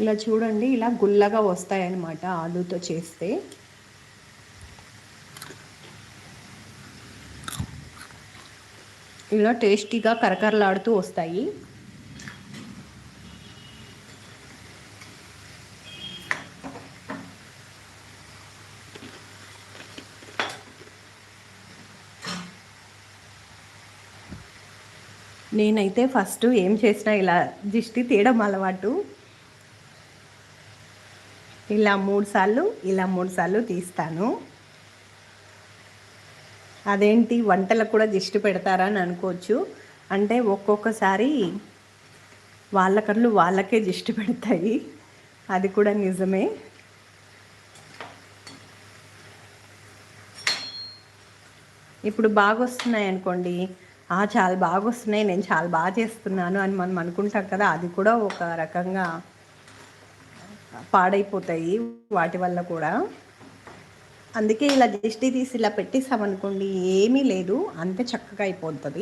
ఇలా చూడండి ఇలా గుల్లగా వస్తాయి అన్నమాట ఆలుతో చేస్తే. ఇలా టేస్టీగా కరకరలాడుతూ వస్తాయి. నేనైతే ఫస్ట్ ఏం చేసినా ఇలా దిష్టి తీయడం అలవాటు. ఇలా మూడు సార్లు ఇలా మూడు సార్లు తీస్తాను. అదేంటి? వంటలకు కూడా దిష్టి పెడతారా అని అనుకోవచ్చు. అంటే ఒక్కొక్కసారి వాళ్ళ కళ్ళు వాళ్ళకే దిష్టి పెడతాయి. అది కూడా నిజమే. ఇప్పుడు బాగా వస్తున్నాయి అనుకోండి. "ఆ, చాలా బాగా వస్తున్నాయి నేను చాలా బాగా చేస్తున్నాను అని మనం అనుకుంటాం కదా. అది కూడా ఒక రకంగా పాడైపోతాయి వాటి వల్ల కూడా. అందుకే ఇలా దిష్టి తీసి ఇలా పెట్టేసామనుకోండి ఏమీ లేదు అంతే చక్కగా అయిపోతుంది.